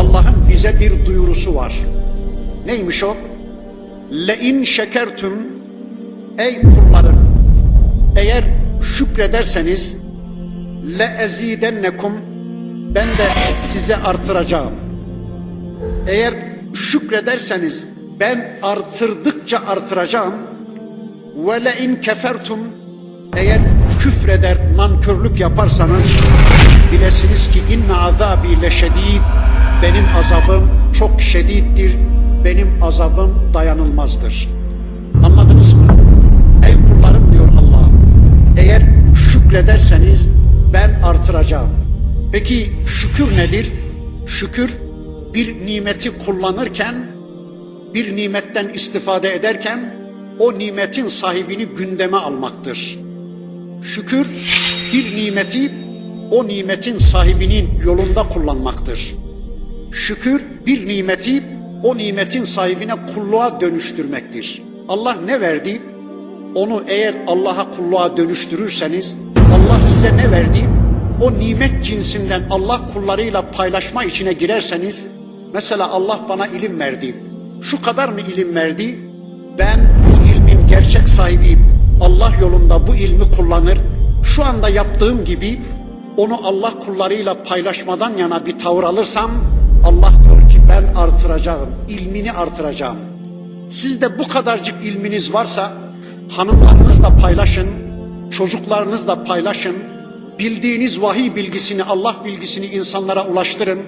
Allah'ın bize bir duyurusu var. Neymiş o? Le in şekertüm ey kullarım eğer şükrederseniz le ezidennekum ben de size artıracağım. Eğer şükrederseniz ben artırdıkça artıracağım. Ve le in kefertum eğer küfreder, nankörlük yaparsanız bilesiniz ki inne azabi leşedid benim azabım çok şedittir. Benim azabım dayanılmazdır. Anladınız mı? Ey kullarım diyor Allah. Eğer şükrederseniz ben artıracağım. Peki şükür nedir? Şükür bir nimeti kullanırken, bir nimetten istifade ederken o nimetin sahibini gündeme almaktır. Şükür bir nimeti o nimetin sahibinin yolunda kullanmaktır. Şükür bir nimeti o nimetin sahibine kulluğa dönüştürmektir. Allah ne verdi? Onu eğer Allah'a kulluğa dönüştürürseniz Allah size ne verdi? O nimet cinsinden Allah kullarıyla paylaşma içine girerseniz mesela Allah bana ilim verdi. Şu kadar mı ilim verdi? Ben bu ilmin gerçek sahibiyim. Allah yolunda bu ilmi kullanır. Şu anda yaptığım gibi onu Allah kullarıyla paylaşmadan yana bir tavır alırsam Allah diyor ki ben artıracağım, ilmini artıracağım. Sizde bu kadarcık ilminiz varsa hanımlarınızla paylaşın, çocuklarınızla paylaşın. Bildiğiniz vahiy bilgisini, Allah bilgisini insanlara ulaştırın.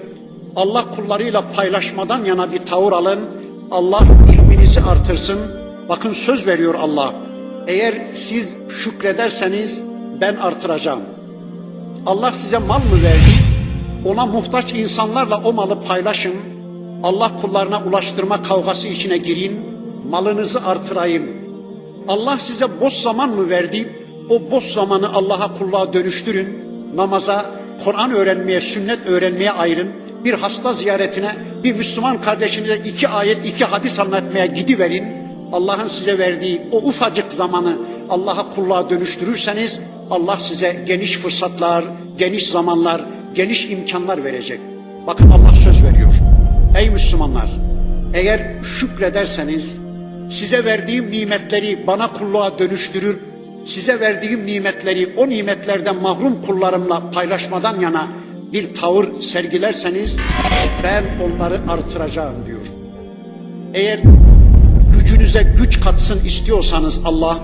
Allah kullarıyla paylaşmadan yana bir tavır alın. Allah ilminizi artırsın. Bakın söz veriyor Allah. Eğer siz şükrederseniz ben artıracağım. Allah size mal mı verdi? Ona muhtaç insanlarla o malı paylaşın. Allah kullarına ulaştırma kavgası içine girin. Malınızı artırayım. Allah size boş zaman mı verdi? O boş zamanı Allah'a kulluğa dönüştürün. Namaza, Kur'an öğrenmeye, sünnet öğrenmeye ayırın. Bir hasta ziyaretine, bir Müslüman kardeşinize iki ayet, iki hadis anlatmaya gidiverin. Allah'ın size verdiği o ufacık zamanı Allah'a kulluğa dönüştürürseniz Allah size geniş fırsatlar, geniş zamanlar, geniş imkanlar verecek. Bakın Allah söz veriyor. Ey Müslümanlar, eğer şükrederseniz size verdiğim nimetleri bana kulluğa dönüştürür, size verdiğim nimetleri o nimetlerden mahrum kullarımla paylaşmadan yana bir tavır sergilerseniz ben onları artıracağım diyor. Eğer gücünüze güç katsın istiyorsanız Allah,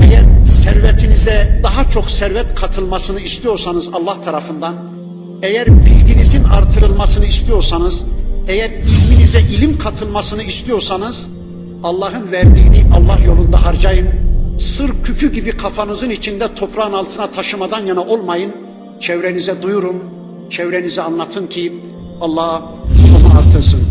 eğer servetinize daha çok servet katılmasını istiyorsanız Allah tarafından, eğer bilginizin artırılmasını istiyorsanız, eğer ilminize ilim katılmasını istiyorsanız, Allah'ın verdiğini Allah yolunda harcayın. Sır küpü gibi kafanızın içinde toprağın altına taşımadan yana olmayın. Çevrenize duyurun, çevrenize anlatın ki Allah onu artırsın.